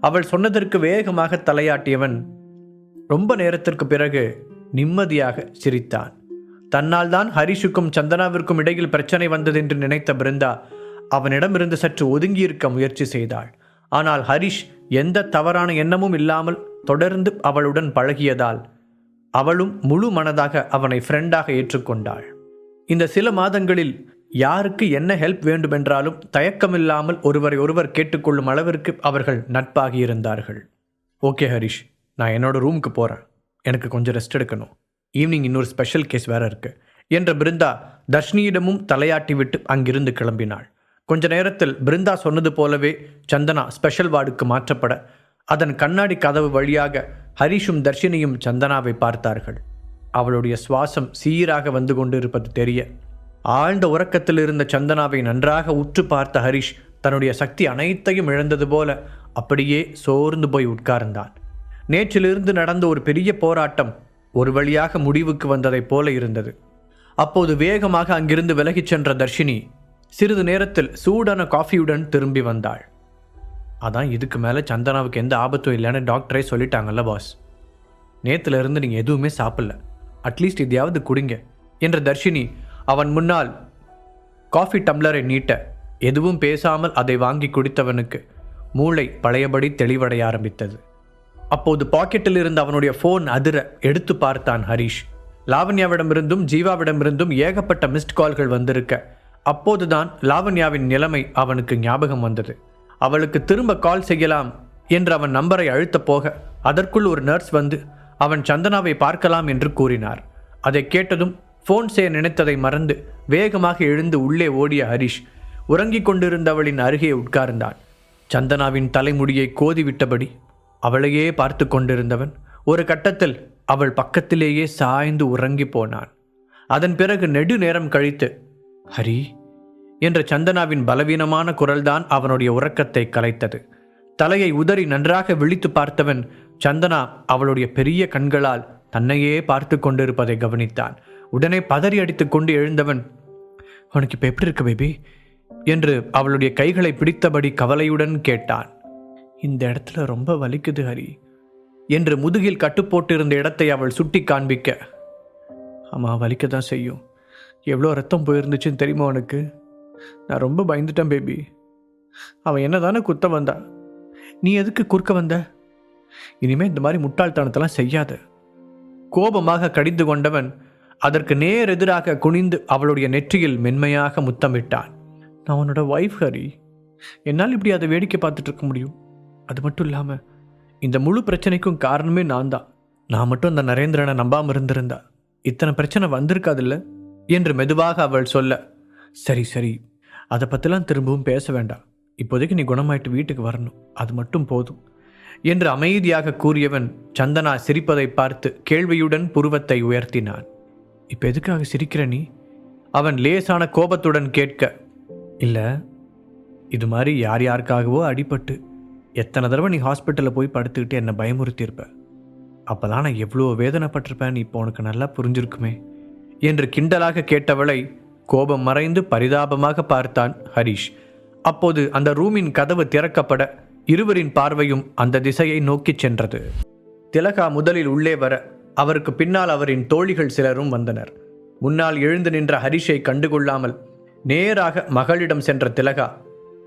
அவள் சொன்னதற்கு வேகமாக தலையாட்டியவன் ரொம்ப நேரத்திற்கு பிறகு நிம்மதியாக சிரித்தான். தன்னால் தான் ஹரிஷுக்கும் சந்தனாவிற்கும் இடையில் பிரச்சனை வந்ததென்று நினைத்த பிருந்தா அவனிடமிருந்து சற்று ஒதுங்கியிருக்க முயற்சி செய்தாள். ஆனால் ஹரிஷ் எந்த தவறான எண்ணமும் இல்லாமல் தொடர்ந்து அவளுடன் பழகியதால் அவளும் முழு மனதாக அவனை ஃப்ரெண்டாக ஏற்றுக்கொண்டாள். இந்த சில மாதங்களில் யாருக்கு என்ன ஹெல்ப் வேண்டுமென்றாலும் தயக்கமில்லாமல் ஒருவரை ஒருவர் கேட்டுக்கொள்ளும் அளவிற்கு அவர்கள் நட்பாகி இருந்தார்கள். ஓகே ஹரிஷ் நான் என்னோட ரூமுக்கு போகிறேன் எனக்கு கொஞ்சம் ரெஸ்ட் எடுக்கணும். ஈவினிங் இன்னொரு ஸ்பெஷல் கேஸ் வேற இருக்கு. என்ற பிருந்தா தர்ஷினியிடமும் தலையாட்டி விட்டு அங்கிருந்து கிளம்பினாள். கொஞ்ச நேரத்தில் பிருந்தா சொன்னது போலவே சந்தனா ஸ்பெஷல் வார்டுக்கு மாற்றப்பட அதன் கண்ணாடி கதவு வழியாக ஹரிஷும் தர்ஷினியும் சந்தனாவை பார்த்தார்கள். அவளுடைய சுவாசம் சீராக வந்து கொண்டிருப்பது தெரிய ஆழ்ந்த உறக்கத்தில் இருந்த சந்தனாவை நன்றாக உற்று பார்த்த ஹரிஷ் தன்னுடைய சக்தி அனைத்தையும் இழந்தது போல அப்படியே சோர்ந்து போய் உட்கார்ந்தான். நேற்றிலிருந்து நடந்த ஒரு பெரிய போராட்டம் ஒரு வழியாக முடிவுக்கு வந்ததைப் போல இருந்தது. அப்போது வேகமாக அங்கிருந்து விலகிச் சென்ற தர்ஷினி சிறிது நேரத்தில் சூடான காஃபியுடன் திரும்பி வந்தாள். அதான் இதுக்கு மேலே சந்தனாவுக்கு எந்த ஆபத்தும் இல்லைன்னு டாக்டரே சொல்லிட்டாங்கல்ல பாஸ். நேற்றுல இருந்து நீங்கள் எதுவுமே சாப்பிடல. அட்லீஸ்ட் இதையாவது குடிங்க என்ற தர்ஷினி அவன் முன்னால் காஃபி டம்ளரை நீட்ட எதுவும் பேசாமல் அதை வாங்கி குடித்தவனுக்கு மூளை பழையபடி தெளிவடைய ஆரம்பித்தது. அப்போது பாக்கெட்டில் இருந்த அவனுடைய ஃபோன் அதிர எடுத்து பார்த்தான் ஹரிஷ். லாவண்யாவிடமிருந்தும் ஜீவாவிடமிருந்தும் ஏகப்பட்ட மிஸ்ட் கால்கள் வந்திருக்க அப்போதுதான் லாவண்யாவின் நிலைமை அவனுக்கு ஞாபகம் வந்தது. அவளுக்கு திரும்ப கால் செய்யலாம் என்று அவன் நம்பரை அழுத்தப் போக அதற்குள் ஒரு நர்ஸ் வந்து அவன் சந்தனாவை பார்க்கலாம் என்று கூறினார். அதை கேட்டதும் ஃபோன் செய்ய நினைத்ததை மறந்து வேகமாக எழுந்து உள்ளே ஓடிய ஹரிஷ் உறங்கிக் கொண்டிருந்தவளின் அருகே உட்கார்ந்தான். சந்தனாவின் தலைமுடியை கோதிவிட்டபடி அவளையே பார்த்து கொண்டிருந்தவன் ஒரு கட்டத்தில் அவள் பக்கத்திலேயே சாய்ந்து உறங்கி போனான். அதன் பிறகு நெடு நேரம் கழித்து ஹரி என்ற சந்தனாவின் பலவீனமான குரல்தான் அவனுடைய உறக்கத்தை கலைத்தது. தலையை உதறி நன்றாக விழித்து பார்த்தவன் சந்தனா அவளுடைய பெரிய கண்களால் தன்னையே பார்த்து கொண்டிருப்பதை கவனித்தான். உடனே பதறி அடித்துக்கொண்டு எழுந்தவன் உனக்கு இப்போ எப்படி இருக்கு பேபி என்று அவளுடைய கைகளை பிடித்தபடி கவலையுடன் கேட்டான். இந்த இடத்துல ரொம்ப வலிக்குது ஹரி என்று முதுகில் கட்டுப்போட்டிருந்த இடத்தை அவள் சுட்டி காண்பிக்க. ஆமாம் வலிக்க தான் செய்யும். எவ்வளோ ரத்தம் போயிருந்துச்சுன்னு தெரியுமா உனக்கு? நான் ரொம்ப பயந்துட்டேன் பேபி அவன் என்ன தானே குத்த வந்தா? நீ எதுக்கு குறுக்க வந்த? இனிமே இந்த மாதிரி முட்டாள்தனத்தெல்லாம் செய்யாத. கோபமாக கடிந்து கொண்டவன் அதற்கு நேர் எதிராக குனிந்து அவளுடைய நெற்றியில் மென்மையாக முத்தமிட்டான். நான் உன்னோட ஒய்ஃப் ஹரி. என்னால் இப்படி அதை வேடிக்கை பார்த்துட்டு இருக்க முடியும். அது மட்டும் இல்லாமல் இந்த முழு பிரச்சனைக்கும் காரணமே நான் தான். நான் மட்டும் அந்த நரேந்திரனை நம்பாமல் இருந்திருந்தா இத்தனை பிரச்சனை வந்திருக்காதுல்ல? என்று மெதுவாக அவள் சொல்ல சரி சரி. அதை பற்றிலாம் திரும்பவும் பேச வேண்டாம். இப்போதைக்கு நீ குணமாயிட்டு வீட்டுக்கு வரணும். அது மட்டும் போதும். என்று அமைதியாக கூறியவன் சந்தனா சிரிப்பதை பார்த்து கேள்வியுடன் புருவத்தை உயர்த்தினான். இப்போ எதுக்காக சிரிக்கிற நீ? அவன் லேசான கோபத்துடன் கேட்க இல்லை இது மாதிரி யார் யாருக்காகவோ அடிபட்டு எத்தனை தடவை நீ ஹாஸ்பிட்டலில் போய் படுத்துக்கிட்டு என்னை பயமுறுத்தியிருப்ப. அப்போதான் நான் எவ்வளோ வேதனைப்பட்டிருப்பேன் இப்போ உனக்கு நல்லா புரிஞ்சிருக்குமே என்று கிண்டலாக கேட்டவளை கோபம் மறைந்து பரிதாபமாக பார்த்தான் ஹரிஷ். அப்போது அந்த ரூமின் கதவு திறக்கப்பட இருவரின் பார்வையும் அந்த திசையை நோக்கிச் சென்றது. திலகா முதலில் உள்ளே வர அவருக்கு பின்னால் அவரின் தோழிகள் சிலரும் வந்தனர். முன்னால் எழுந்து நின்ற ஹரிஷை கண்டுகொள்ளாமல் நேராக மகளிடம் சென்ற திலகா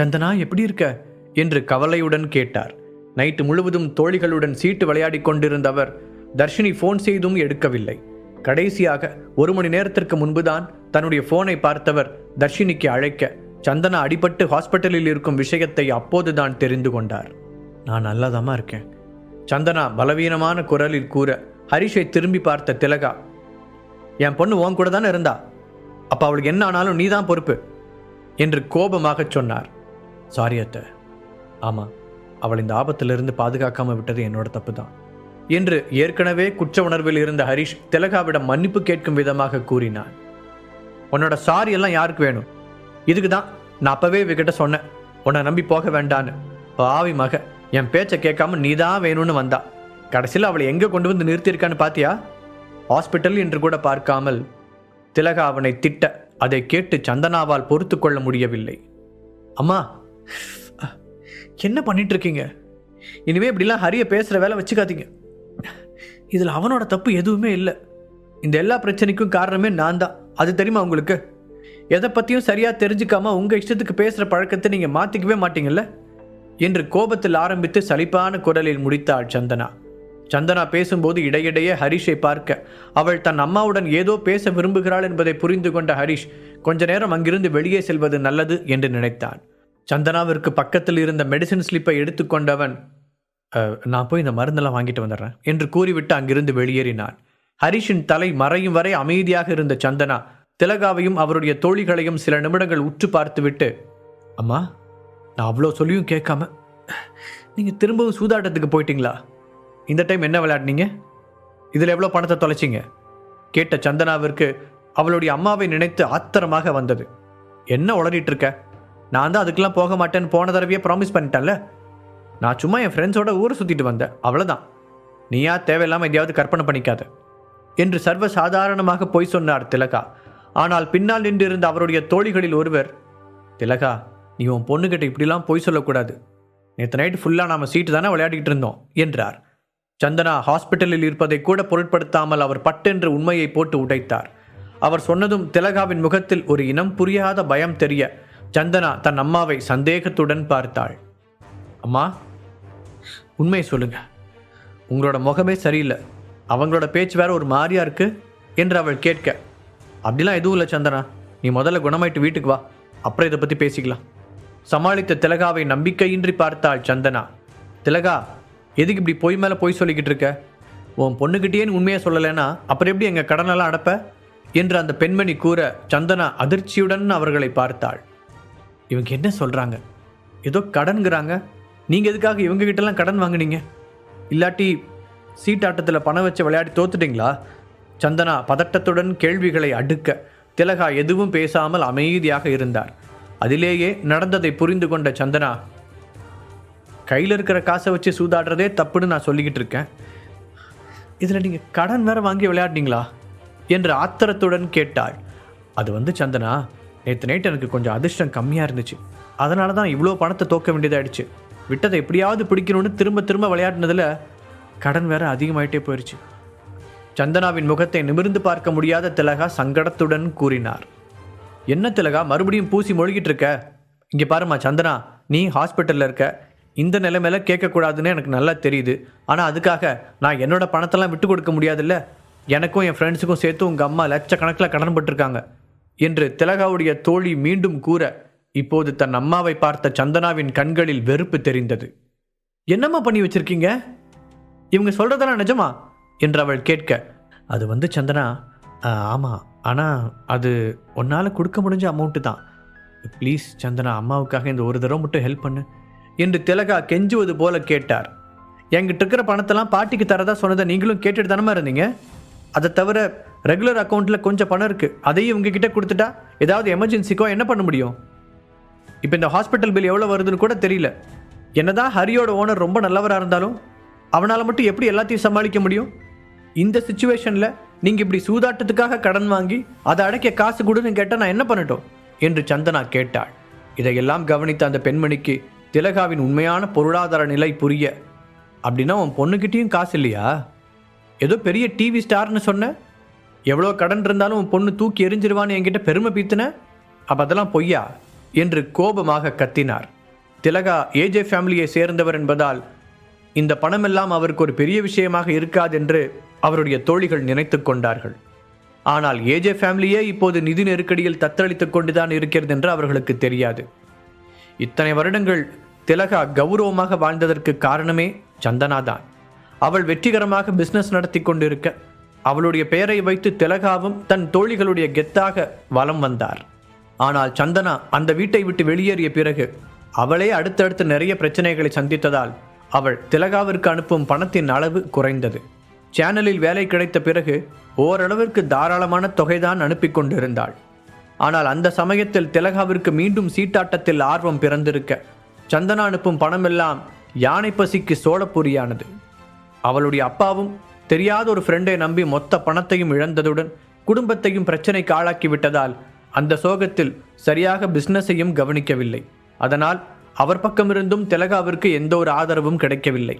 சந்தனா எப்படி இருக்க? என்று கவலையுடன் கேட்டார். நைட்டு முழுவதும் தோழிகளுடன் சீட்டு விளையாடிக் கொண்டிருந்தவர் தர்ஷினி ஃபோன் செய்தும் எடுக்கவில்லை. கடைசியாக ஒரு மணி நேரத்திற்கு முன்புதான் தன்னுடைய ஃபோனை பார்த்தவர் தர்ஷினிக்கு அழைக்க சந்தனா அடிபட்டு ஹாஸ்பிட்டலில் இருக்கும் விஷயத்தை அப்போதுதான் தெரிந்து கொண்டார். நான் நல்லாதாம்மா இருக்கேன். சந்தனா பலவீனமான குரலில் கூற ஹரிஷை திரும்பி பார்த்த திலகா என் பொண்ணு உன் கூட தானே இருந்தா? அப்போ அவளுக்கு என்ன ஆனாலும் நீ தான் பொறுப்பு என்று கோபமாகச் சொன்னார். சாரி அத்தை. ஆமாம் அவள் இந்த ஆபத்திலிருந்து பாதுகாக்காமல் விட்டது என்னோட தப்பு தான் என்று ஏற்கனவே குற்ற உணர்வில் இருந்த ஹரிஷ் திலகாவிடம் மன்னிப்பு கேட்கும் விதமாக கூறினான். உன்னோட சாரி எல்லாம் யாருக்கு வேணும்? இதுக்கு தான் நான் அப்பவே இவகிட்ட சொன்னேன். உன்னை நம்பி போக வேண்டான்னு. பாவி மக என் பேச்சை கேட்காம நீ தான் வேணும்னு வந்தா. கடைசியில் அவளை எங்கே கொண்டு வந்து நிறுத்தியிருக்கான்னு பாத்தியா? ஹாஸ்பிட்டல் என்று கூட பார்க்காமல் திலகா அவனை திட்ட அதை கேட்டு சந்தனாவால் பொறுத்து கொள்ள முடியவில்லை. அம்மா என்ன பண்ணிட்டு இருக்கீங்க இனிமே இப்படிலாம் ஹரியை பேசுகிற வேலை வச்சுக்காதீங்க. இதில் அவனோட தப்பு எதுவுமே இல்லை. இந்த எல்லா பிரச்சனைக்கும் காரணமே நான் தான் அது தெரியுமா உங்களுக்கு? எதை பற்றியும் சரியாக தெரிஞ்சுக்காம உங்கள் இஷ்டத்துக்கு பேசுகிற பழக்கத்தை நீங்கள் மாற்றிக்கவே மாட்டீங்கல்ல? என்று கோபத்தில் ஆரம்பித்து சலிப்பான குரலில் முடித்தாள் சந்தனா. சந்தனா பேசும்போது இடையிடையே ஹரிஷை பார்க்க. அவள் தன் அம்மாவுடன் ஏதோ பேச விரும்புகிறாள் என்பதை புரிந்து கொண்ட ஹரிஷ் கொஞ்ச நேரம் அங்கிருந்து வெளியே செல்வது நல்லது என்று நினைத்தான் சந்தனாவிற்கு பக்கத்தில் இருந்த மெடிசின் ஸ்லிப்பை எடுத்துக்கொண்டவன் நான் போய் இந்த மருந்தெல்லாம் வாங்கிட்டு வந்துடுறேன் என்று கூறிவிட்டு அங்கிருந்து வெளியேறினான். ஹரிஷின் தலை மறையும் வரை அமைதியாக இருந்த சந்தனா திலகாவையும் அவருடைய தோழிகளையும் சில நிமிடங்கள் உற்று பார்த்துவிட்டு அம்மா நான் அவ்வளோ சொல்லியும் கேட்காம நீங்கள் திரும்பவும் சூதாட்டத்துக்கு போயிட்டீங்களா? இந்த டைம் என்ன விளையாடினீங்க? இதில் எவ்வளோ பணத்தை தொலைச்சிங்க? கேட்ட சந்தனாவிற்கு அவளுடைய அம்மாவை நினைத்து ஆத்திரமாக வந்தது. என்ன உளறிட்டு இருக்க நான் தான் அதுக்கெல்லாம் போக மாட்டேன்னு போன தடவையே ப்ராமிஸ் பண்ணிட்டேன்ல? நான் சும்மா என் ஃப்ரெண்ட்ஸோட ஊரை சுற்றிட்டு வந்தேன். அவ்வளோதான் நீயா தேவையில்லாமல் எதையாவது கற்பனை பண்ணிக்காத. என்று சர்வ சாதாரணமாக பொய் சொன்னார் திலகா. ஆனால் பின்னால் நின்றிருந்த அவருடைய தோழிகளில் ஒருவர் திலகா நீ உன் பொண்ணுகிட்ட இப்படிலாம் பொய் சொல்லக்கூடாது. நேற்று நைட்டு ஃபுல்லாக நாம் சீட்டு தானே விளையாடிக்கிட்டு இருந்தோம் என்றார். சந்தனா ஹாஸ்பிட்டலில் இருப்பதை கூட பொருட்படுத்தாமல் அவர் பட்டென்று உண்மையை போட்டு உடைத்தார். அவர் சொன்னதும் திலகாவின் முகத்தில் ஒரு இனம் புரியாத பயம் தெரிய சந்தனா தன் அம்மாவை சந்தேகத்துடன் பார்த்தாள். அம்மா உண்மையை சொல்லுங்க. உங்களோட முகமே சரியில்லை. அவங்களோட பேச்சு வேற ஒரு மாதிரியா இருக்கு? என்று அவள் கேட்க. அப்படிலாம் எதுவும் இல்லை சந்தனா. நீ முதல்ல குணமாயிட்டு வீட்டுக்கு வா. அப்புறம் இதை பற்றி பேசிக்கலாம். சமாளித்த திலகாவை நம்பிக்கையின்றி பார்த்தாள் சந்தனா. திலகா எதுக்கு இப்படி பொய் மேலே பொய் சொல்லிக்கிட்டு இருக்க? உன் பொண்ணுக்கிட்டேன்னு உண்மையாக சொல்லலைன்னா அப்புறம் எப்படி எங்கள் கடனெல்லாம் அடப்ப? என்று அந்த பெண்மணி கூற சந்தனா அதிர்ச்சியுடன் அவர்களை பார்த்தாள். இவங்க என்ன சொல்கிறாங்க ஏதோ கடன்கிறாங்க. நீங்கள் எதுக்காக இவங்ககிட்டலாம் கடன் வாங்குனீங்க? இல்லாட்டி சீட்டாட்டத்தில் பணம் வச்சு விளையாடி தோத்துட்டிங்களா? சந்தனா பதட்டத்துடன் கேள்விகளை அடுக்க திலகா எதுவும் பேசாமல் அமைதியாக இருந்தார். அதிலேயே நடந்ததை புரிந்து கொண்ட சந்தனா கையில் இருக்கிற காசை வச்சு சூதாடுறதே தப்புன்னு நான் சொல்லிக்கிட்டு இருக்கேன். இதில் நீங்கள் கடன் வேற வாங்கி விளையாடுனீங்களா? என்று ஆத்திரத்துடன் கேட்டாள். அது வந்து சந்தனா நேற்று நைட்டு எனக்கு கொஞ்சம் அதிர்ஷ்டம் கம்மியாக இருந்துச்சு. அதனால தான் இவ்வளோ பணத்தை தோக்க வேண்டியதாகிடுச்சு விட்டதை எப்படியாவது பிடிக்கணும்னு திரும்ப திரும்ப விளையாடினதில் கடன் வேற அதிகமாயிட்டே போயிடுச்சு சந்தனாவின் முகத்தை நிமிர்ந்து பார்க்க முடியாத திலகா சங்கடத்துடன் கூறினார். என்ன திலகா மறுபடியும் பூசி மொழிகிட்டு இருக்க? இங்கே பாருமா சந்தனா நீ ஹாஸ்பிட்டலில் இருக்க. இந்த நிலைமையில கேட்கக்கூடாதுன்னு எனக்கு நல்லா தெரியுது. ஆனால் அதுக்காக நான் என்னோட பணத்தெல்லாம் விட்டு கொடுக்க முடியாதுல்ல? எனக்கும் என் ஃப்ரெண்ட்ஸுக்கும் சேர்த்து உங்கள் அம்மா லட்சக்கணக்கில் கடன் பட்டிருக்காங்க என்று திலகாவுடைய தோழி மீண்டும் கூற இப்போது தன் அம்மாவை பார்த்த சந்தனாவின் கண்களில் வெறுப்பு தெரிந்தது. என்னம்மா பண்ணி வச்சிருக்கீங்க? இவங்க சொல்கிறதெல்லாம் நிஜமா? என்று அவள் கேட்க அது வந்து சந்தனா ஆமாம் ஆனால் அது உன்னால் கொடுக்க முடிஞ்ச அமௌண்ட்டு தான். ப்ளீஸ் சந்தனா அம்மாவுக்காக இந்த ஒரு தடவை மட்டும் ஹெல்ப் பண்ணு. என்று திலகா கெஞ்சுவது போல கேட்டார். என்கிட்ட இருக்கிற பணத்தெல்லாம் பாட்டிக்கு தரதா சொன்னதை நீங்களும் கேட்டுட்டு தானமா இருந்தீங்க? அதை தவிர ரெகுலர் அக்கௌண்ட்டில் கொஞ்சம் பணம் இருக்குது அதையும் உங்ககிட்ட கொடுத்துட்டா ஏதாவது எமர்ஜென்சிக்கோ என்ன பண்ண முடியும்? இப்போ இந்த ஹாஸ்பிட்டல் பில் எவ்வளோ வருதுன்னு கூட தெரியல. என்னதான் ஹரியோட ஓனர் ரொம்ப நல்லவராக இருந்தாலும் அவனால் மட்டும் எப்படி எல்லாத்தையும் சமாளிக்க முடியும்? இந்த சுச்சுவேஷனில் நீங்கள் இப்படி சூதாட்டத்துக்காக கடன் வாங்கி அதை அடைக்க காசு கொடுன்னு கேட்டால் நான் என்ன பண்ணட்டும்? என்று சந்தனா கேட்டாள். இதையெல்லாம் கவனித்த அந்த பெண்மணிக்கு திலகாவின் உண்மையான பொருளாதார நிலை புரிய. அப்படின்னா உன் பொண்ணுக்கிட்டேயும் காசு இல்லையா? ஏதோ பெரிய டிவி ஸ்டார்னு சொன்ன? எவ்வளோ கடன் இருந்தாலும் உன் பொண்ணு தூக்கி எரிஞ்சிருவான்னு என்கிட்ட பெருமை பீத்துன? அப்போ அதெல்லாம் பொய்யா? என்று கோபமாக கத்தினார். திலகா ஏஜே ஃபேமிலியை சேர்ந்தவர் என்பதால் இந்த பணமெல்லாம் அவருக்கு ஒரு பெரிய விஷயமாக இருக்காது என்று அவருடைய தோழிகள் நினைத்து கொண்டார்கள். ஆனால் ஏஜே ஃபேமிலியே இப்போது நிதி நெருக்கடியில் தத்தளித்துக் கொண்டுதான் இருக்கிறது என்று அவர்களுக்கு தெரியாது. இத்தனை வருடங்கள் திலகா கௌரவமாக வாழ்ந்ததற்கு காரணமே சந்தனா தான் அவள் வெற்றிகரமாக பிஸ்னஸ் நடத்தி கொண்டிருக்க அவளுடைய பெயரை வைத்து திலகாவும் தன் தோழிகளுடைய கெத்தாக வலம் வந்தார். ஆனால் சந்தனா அந்த வீட்டை விட்டு வெளியேறிய பிறகு அவளே அடுத்தடுத்து நிறைய பிரச்சனைகளை சந்தித்ததால் அவள் திலகாவிற்கு அனுப்பும் பணத்தின் அளவு குறைந்தது. சேனலில் வேலை கிடைத்த பிறகு ஓரளவிற்கு தாராளமான தொகைதான் அனுப்பி கொண்டிருந்தாள். ஆனால் அந்த சமயத்தில் திலகாவிற்கு மீண்டும் சீட்டாட்டத்தில் ஆர்வம் பிறந்திருக்க சந்தனா அனுப்பும் பணமெல்லாம் யானை பசிக்கு சோழப்பூரியானது அவளுடைய அப்பாவும் தெரியாத ஒரு ஃப்ரெண்டை நம்பி மொத்த பணத்தையும் இழந்ததுடன் குடும்பத்தையும் பிரச்சனைக்கு ஆளாக்கி விட்டதால் அந்த சோகத்தில் சரியாக பிஸ்னஸையும் கவனிக்கவில்லை. அதனால் அவர் பக்கமிருந்தும் திலகாவிற்கு எந்த ஒரு ஆதரவும் கிடைக்கவில்லை.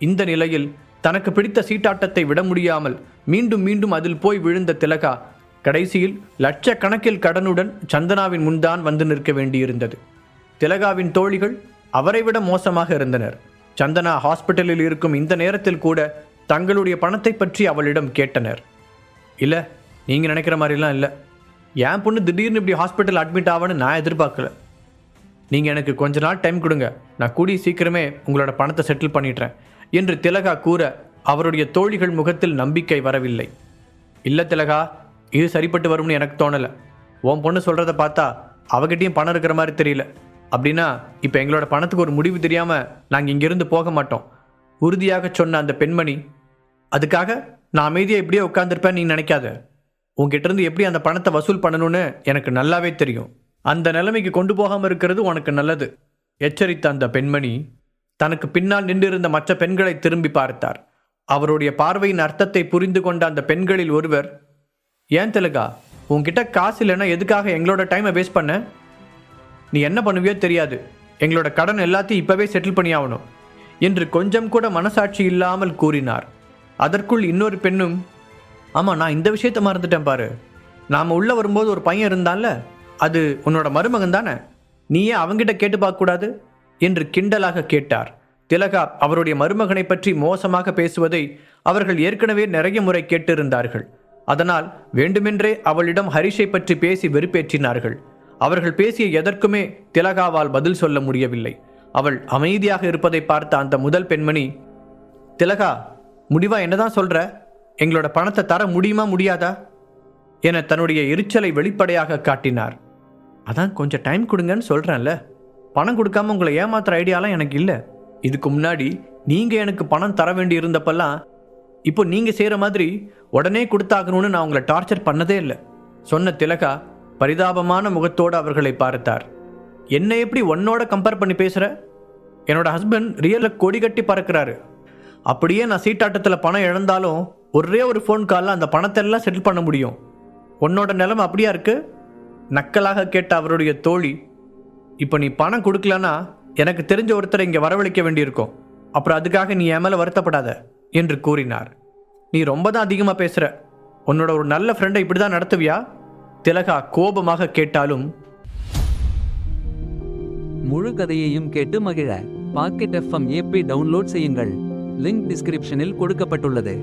இந்த நிலையில் தனக்கு பிடித்த சீட்டாட்டத்தை விட முடியாமல் மீண்டும் மீண்டும் அதில் போய் விழுந்த திலகா கடைசியில் லட்சக்கணக்கில் கடனுடன் சந்தனாவின் முன்தான் வந்து நிற்க வேண்டியிருந்தது. திலகாவின் தோழிகள் அவரை விட மோசமாக இருந்தனர். சந்தனா ஹாஸ்பிட்டலில் இருக்கும் இந்த நேரத்தில் கூட தங்களுடைய பணத்தை பற்றி அவளிடம் கேட்டனர். இல்லை நீங்கள் நினைக்கிற மாதிரிலாம் இல்லை. என் பொண்ணு திடீர்னு இப்படி ஹாஸ்பிட்டல் அட்மிட் ஆவான்னு நான் எதிர்பார்க்கல. நீங்கள் எனக்கு கொஞ்ச நாள் டைம் கொடுங்க. நான் கூடிய சீக்கிரமே உங்களோட பணத்தை செட்டில் பண்ணிடுறேன் என்று திலகா கூற அவருடைய தோழிகள் முகத்தில் நம்பிக்கை வரவில்லை. இல்லை திலகா இது சரிப்பட்டு வரும்னு எனக்கு தோணலை. உன் பொண்ணு சொல்கிறத பார்த்தா அவகிட்டையும் பணம் இருக்கிற மாதிரி தெரியல. அப்படின்னா இப்போ எங்களோட பணத்துக்கு ஒரு முடிவு தெரியாமல் நாங்கள் இங்கிருந்து போக மாட்டோம். உறுதியாக சொன்ன அந்த பெண்மணி அதுக்காக நான் அமைதியாக இப்படியே உட்காந்துருப்பேன் நீ நினைக்காத. உங்ககிட்டருந்து எப்படி அந்த பணத்தை வசூல் பண்ணணும்னு எனக்கு நல்லாவே தெரியும். அந்த நிலைமைக்கு கொண்டு போகாமல் இருக்கிறது உனக்கு நல்லது. எச்சரித்த அந்த பெண்மணி தனக்கு பின்னால் நின்றிருந்த மற்ற பெண்களை திரும்பி பார்த்தார். அவருடைய பார்வையின் அர்த்தத்தை புரிந்து கொண்ட அந்த பெண்களில் ஒருவர் ஏன் திலகா? உன்கிட்ட காசு இல்லைன்னா எதுக்காக எங்களோட டைமை வேஸ்ட் பண்ண? நீ என்ன பண்ணுவியோ தெரியாது. எங்களோட கடன் எல்லாத்தையும் இப்போவே செட்டில் பண்ணியாகணும். என்று கொஞ்சம் கூட மனசாட்சி இல்லாமல் கூறினார். அதற்குள் இன்னொரு பெண்ணும் ஆமாம் நான் இந்த விஷயத்தை மறந்துட்டேன் பாரு. நாம் உள்ளே வரும்போது ஒரு பையன் இருந்தான்ல அது உன்னோட மருமகன் தானே? நீயே அவங்கிட்ட கேட்டு பார்க்கக்கூடாது? என்று கிண்டலாக கேட்டார். திலகா அவருடைய மருமகனை பற்றி மோசமாக பேசுவதை அவர்கள் ஏற்கனவே நிறைய முறை கேட்டிருந்தார்கள். அதனால் வேண்டுமென்றே அவளிடம் ஹரிஷை பற்றி பேசி வெறுப்பேற்றினார்கள். அவர்கள் பேசிய எதற்குமே திலகாவால் பதில் சொல்ல முடியவில்லை. அவள் அமைதியாக இருப்பதை பார்த்த அந்த முதல் பெண்மணி திலகா முடிவா? என்னதான் சொல்ற? எங்களோட பணத்தை தர முடியுமா முடியாதா? என தன்னுடைய எரிச்சலை வெளிப்படையாக காட்டினார். அதான் கொஞ்சம் டைம் கொடுங்கன்னு சொல்கிறேன்ல பணம் கொடுக்காம உங்களை ஏமாத்துற ஐடியாலாம் எனக்கு இல்லை. இதுக்கு முன்னாடி நீங்கள் எனக்கு பணம் தர வேண்டி இருந்தப்பெல்லாம் இப்போ நீங்கள் செய்கிற மாதிரி உடனே கொடுத்தாகணும்னு நான் உங்களை டார்ச்சர் பண்ணதே இல்லை. சொன்ன திலகா பரிதாபமான முகத்தோடு அவர்களை பார்த்தார். என்னை எப்படி உன்னோட கம்பேர் பண்ணி பேசுகிற என்னோட ஹஸ்பண்ட் ரியலில் கொடி கட்டி பறக்கிறாரு. அப்படியே நான் சீட்டாட்டத்தில் பணம் இழந்தாலும் ஒரே ஒரு ஃபோன் காலில் அந்த பணத்தை எல்லாம் செட்டில் பண்ண முடியும். உன்னோட நிலைமை அப்படியா இருக்கு? நக்கலாக கேட்ட அவருடைய தோழி இப்போ நீ பணம் கொடுக்கலன்னா எனக்கு தெரிஞ்ச ஒருத்தரை இங்கே வரவழைக்க வேண்டியிருக்கும். அப்புறம் அதுக்காக நீ என் மேலே வருத்தப்படாத. என்று கூறினார். நீ ரொம்ப தான் அதிகமாக பேசுகிற உன்னோட ஒரு நல்ல ஃப்ரெண்டை இப்படி தான் நடத்துவியா? திலகா கோபமாக கேட்டாலும் முழு கதையையும் கேட்டு மகிழ. பாக்கெட் எஃப்எம் ஏபி டவுன்லோட் செய்யுங்கள். லிங்க் டிஸ்கிரிப்ஷனில் கொடுக்கப்பட்டுள்ளது.